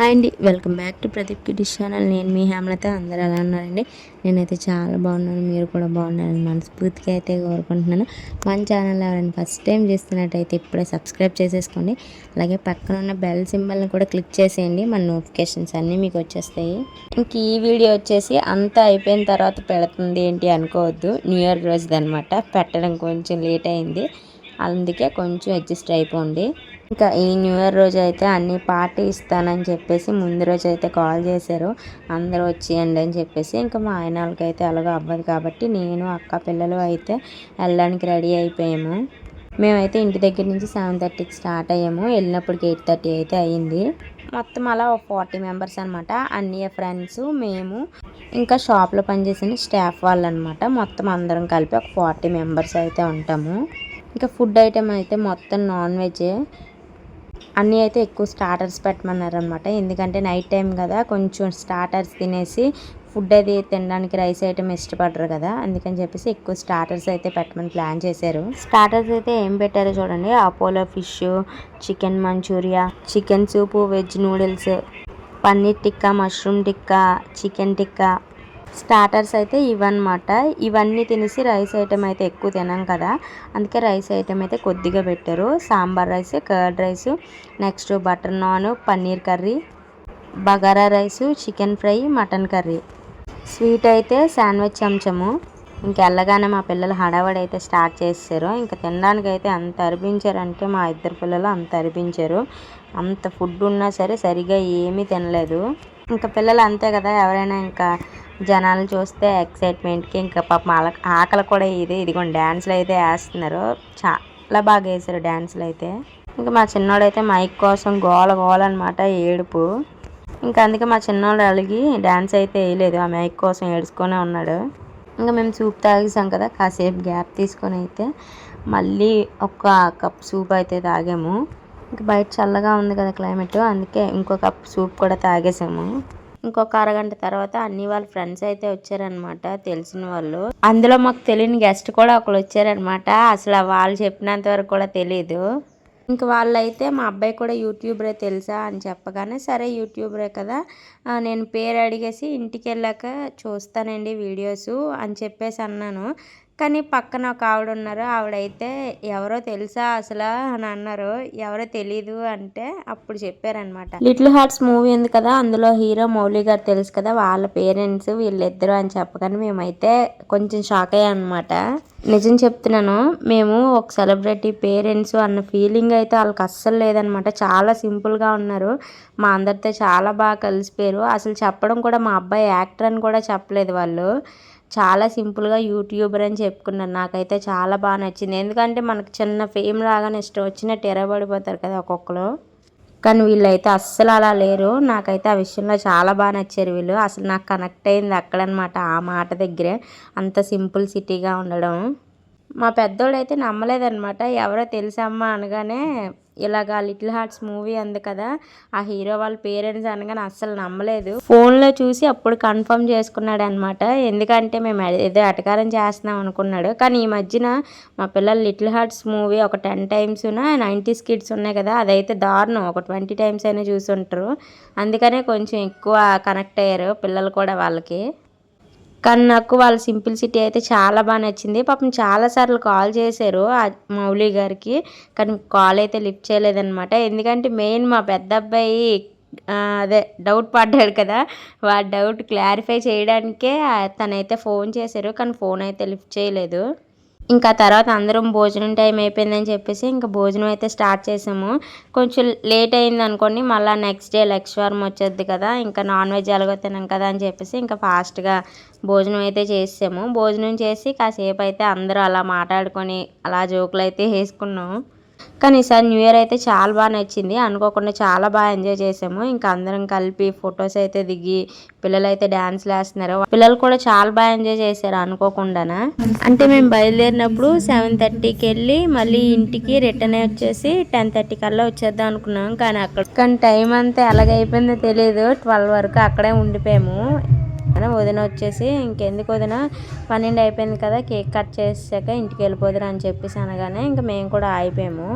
Hi అండి welcome back to Pradeep కిటిష్ channel. నేను మీ హేమలత అందరూ ఎలా ఉన్నారండి? నేనైతే చాలా బాగున్నాను మీరు కూడా బాగున్నారని మనస్ఫూర్తిగా అయితే కోరుకుంటున్నాను. మన ఛానల్ ఎవరైనా ఫస్ట్ టైం చేస్తున్నట్టయితే ఇప్పుడే సబ్స్క్రైబ్ చేసేసుకోండి. అలాగే పక్కన ఉన్న బెల్ సింబల్ని కూడా క్లిక్ చేసేయండి మన నోటిఫికేషన్స్ అన్నీ మీకు వచ్చేస్తాయి. ఇంక ఈ వీడియో వచ్చేసి అంతా అయిపోయిన తర్వాత పెడుతుంది ఏంటి అనుకోవద్దు. న్యూ ఇయర్ రోజుది అనమాట పెట్టడం కొంచెం లేట్ అయింది. అందుకే కొంచెం అడ్జస్ట్ అయిపోండి. ఇంకా ఈ న్యూ ఇయర్ రోజు అయితే అన్ని పార్టీ ఇస్తానని చెప్పేసి ముందు రోజు అయితే కాల్ చేశారు. అందరూ వచ్చేయండి అని చెప్పేసి ఇంకా మా ఆయన వాళ్ళకి అయితే అలాగో అవ్వదు కాబట్టి నేను అక్క పిల్లలు అయితే వెళ్ళడానికి రెడీ అయిపోయాము. మేమైతే ఇంటి దగ్గర నుంచి సెవెన్ థర్టీకి స్టార్ట్ అయ్యాము. వెళ్ళినప్పటికి ఎయిట్ థర్టీ అయితే అయ్యింది మొత్తం అలా ఒక ఫార్టీ మెంబర్స్ అనమాట అన్ని ఫ్రెండ్స్ మేము ఇంకా షాప్లో పనిచేసిన స్టాఫ్ వాళ్ళు అనమాట మొత్తం అందరం కలిపి ఒక ఫార్టీ మెంబర్స్ అయితే ఉంటాము. ఇంకా ఫుడ్ ఐటెం అయితే మొత్తం నాన్ వెజ్ అన్నీ అయితే ఎక్కువ స్టార్టర్స్ పెట్టమన్నారు అనమాట ఎందుకంటే నైట్ టైం కదా కొంచెం స్టార్టర్స్ తినేసి ఫుడ్ అది తినడానికి రైస్ ఐటమ్ ఇష్టపడరు కదా అందుకని చెప్పేసి ఎక్కువ స్టార్టర్స్ అయితే పెట్టమని ప్లాన్ చేశారు. స్టార్టర్స్ అయితే ఏం పెట్టారో చూడండి. Apollo fish chicken manchurian chicken soup veg noodles paneer tikka mushroom tikka chicken tikka starters అయితే ఇవన్నమాట ఇవన్నీ తినేసి రైస్ ఐటెం అయితే ఎక్కువ తినాం కదా. అందుకే రైస్ ఐటెం అయితే కొద్దిగా పెట్టారు. Sambar rice curd rice next butter naan paneer curry bagara rice chicken fry mutton curry. Sweet అయితే శాండ్విచ్ చెంచము. ఇంకెళ్ళగానే మా పిల్లలు హడావడి అయితే స్టార్ట్ చేశారు ఇంకా తినడానికి అయితే అంత అరిపించారంటే మా ఇద్దరు పిల్లలు అంత అరిపించారు. అంత ఫుడ్ ఉన్నా సరే సరిగా ఏమీ తినలేదు. ఇంకా పిల్లలు అంతే కదా ఎవరైనా ఇంకా జనాలు చూస్తే ఎక్సైట్మెంట్కి ఇంకా పాపం ఆల ఆకలి కూడా ఇది. ఇదిగోండి డ్యాన్స్లు అయితే వేస్తున్నారు. చాలా బాగా వేసారు డ్యాన్స్లు అయితే. ఇంకా మా చిన్నోడైతే మైక్ కోసం గోల గోల అనమాట ఏడుపు. ఇంకా అందుకే మా చిన్నోడు అలిగి డ్యాన్స్ అయితే వేయలేదు. ఆ మైక్ కోసం ఏడుచుకొనే ఉన్నాడు. ఇంకా మేము సూప్ తాగేసాం కదా కాసేపు గ్యాప్ తీసుకొని అయితే మళ్ళీ ఒక కప్ సూప్ అయితే తాగాము. ఇంకా బయట చల్లగా ఉంది కదా క్లైమేట్ అందుకే ఇంకో కప్ సూప్ కూడా తాగేసాము. ఇంకొక అరగంట తర్వాత అన్ని వాళ్ళ ఫ్రెండ్స్ అయితే వచ్చారనమాట తెలిసిన వాళ్ళు. అందులో మాకు తెలియని గెస్ట్ కూడా ఒకరు వచ్చారనమాట అసలు వాళ్ళు చెప్పినంత వరకు కూడా తెలియదు ఇంక వాళ్ళైతే మా అబ్బాయి కూడా యూట్యూబరే తెలుసా అని చెప్పగానే సరే యూట్యూబరే కదా నేను పేరు అడిగేసి ఇంటికి వెళ్ళాక చూస్తానండి వీడియోస్ అని చెప్పేసి అన్నాను. కానీ పక్కన ఒక ఆవిడ ఉన్నారు ఆవిడైతే ఎవరో తెలుసా అసలు? అని అన్నారు. ఎవరో తెలీదు అంటే అప్పుడు చెప్పారనమాట లిటిల్ హార్ట్స్ మూవీ ఉంది కదా అందులో హీరో మౌలి గారు తెలుసు కదా వాళ్ళ పేరెంట్స్ వీళ్ళిద్దరు అని చెప్పగానే మేమైతే కొంచెం షాక్ అయ్యాం అనమాట నిజం చెప్తున్నాను మేము ఒక సెలబ్రిటీ పేరెంట్స్ అన్న ఫీలింగ్ అయితే వాళ్ళకి అస్సలు లేదనమాట చాలా సింపుల్గా ఉన్నారు. మా అందరితో చాలా బాగా కలిసిపోయారు. అసలు చెప్పడం కూడా మా అబ్బాయి యాక్టర్ అని కూడా చెప్పలేదు వాళ్ళు. చాలా సింపుల్గా యూట్యూబర్ అని చెప్పుకున్నాను. నాకైతే చాలా బాగా నచ్చింది. ఎందుకంటే మనకు చిన్న ఫేమ్ రాగానే ఇష్టం. వచ్చినట్టు ఎరబడిపోతారు కదా ఒక్కొక్కరు. కానీ వీళ్ళైతే అస్సలు అలా లేరు. నాకైతే ఆ విషయంలో చాలా బాగా నచ్చారు వీళ్ళు. అసలు నాకు కనెక్ట్ అయింది అక్కడనమాట ఆ మాట దగ్గరే. అంత సింపుల్ సిటీగా ఉండడం. మా పెద్దోడైతే నమ్మలేదనమాట. ఎవరో తెలుసమ్మా అనగానే ఇలాగా లిటిల్ హార్ట్స్ మూవీ అంది కదా ఆ హీరో వాళ్ళ పేరెంట్స్ అనగానే అస్సలు నమ్మలేదు. ఫోన్లో చూసి అప్పుడు కన్ఫర్మ్ చేసుకున్నాడు అనమాట ఎందుకంటే మేము ఏదో అటకారం చేస్తున్నాం అనుకున్నాడు. కానీ ఈ మధ్యన మా పిల్లలు లిటిల్ హార్ట్స్ మూవీ ఒక టెన్ టైమ్స్ నైంటీస్ కిడ్స్ ఉన్నాయి కదా అదైతే దారుణం. ఒక ట్వంటీ టైమ్స్ అయినా చూసుంటారు. అందుకనే కొంచెం ఎక్కువ కనెక్ట్ అయ్యారు పిల్లలు కూడా వాళ్ళకి. కానీ నాకు వాళ్ళ సింప్లిసిటీ అయితే చాలా బాగా నచ్చింది. పాపం చాలాసార్లు కాల్ చేశారు మౌలి గారికి కానీ కాల్ అయితే లిఫ్ట్ చేయలేదనమాట ఎందుకంటే మెయిన్ మా పెద్ద అబ్బాయి అదే డౌట్ పడ్డాడు కదా. వా డౌట్ క్లారిఫై చేయడానికే తనైతే ఫోన్ చేశారు కానీ ఫోన్ అయితే లిఫ్ట్ చేయలేదు. ఇంకా తర్వాత అందరం భోజనం టైం అయిపోయిందని చెప్పేసి ఇంకా భోజనం అయితే స్టార్ట్ చేసాము. కొంచెం లేట్ అయింది అనుకోండి మళ్ళీ నెక్స్ట్ డే లక్ష్వారం వచ్చేది కదా ఇంకా నాన్ వెజ్ ఎలాగో తినాం కదా అని చెప్పేసి ఇంకా ఫాస్ట్గా భోజనం అయితే చేసాము భోజనం చేసి కాసేపు అయితే అందరూ అలా మాట్లాడుకొని అలా జోకులు అయితే వేసుకున్నాము. కానీ ఈసారి న్యూ ఇయర్ అయితే చాలా బాగా నచ్చింది. అనుకోకుండా చాలా బాగా ఎంజాయ్ చేసాము. ఇంకా అందరం కలిపి ఫొటోస్ అయితే దిగి పిల్లలు అయితే డ్యాన్స్లు వేస్తున్నారు పిల్లలు కూడా చాలా బాగా ఎంజాయ్ చేశారు అనుకోకుండానా. అంటే మేము బయలుదేరినప్పుడు సెవెన్ థర్టీకి వెళ్ళి మళ్ళీ ఇంటికి రిటర్న్ వచ్చేసి టెన్ థర్టీ కల్లా వచ్చేద్దాం అనుకున్నాం. కానీ అక్కడ కానీ టైం అంతా ఎలాగైపోయిందో తెలియదు ట్వెల్వ్ వరకు అక్కడే ఉండిపోయాము. అని వదిన వచ్చేసి ఇంకెందుకు వదిన? పన్నెండు అయిపోయింది కదా కేక్ కట్ చేసాక ఇంటికి వెళ్ళిపోదురు అని చెప్పేసి అనగానే ఇంకా మేము కూడా ఆగిపోయాము.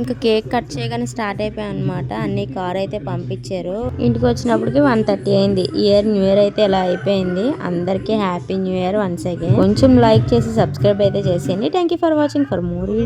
ఇంకా కేక్ కట్ చేయగానే స్టార్ట్ అయిపోయాం అనమాట అన్ని కార్ అయితే పంపించారు. ఇంటికి వచ్చినప్పటికి వన్ థర్టీ అయింది. ఇయర్ న్యూ ఇయర్ అయితే ఇలా అయిపోయింది. అందరికీ happy new year once again. కొంచెం లైక్ చేసి సబ్స్క్రైబ్ అయితే చేసేయండి. Thank you for watching. For more video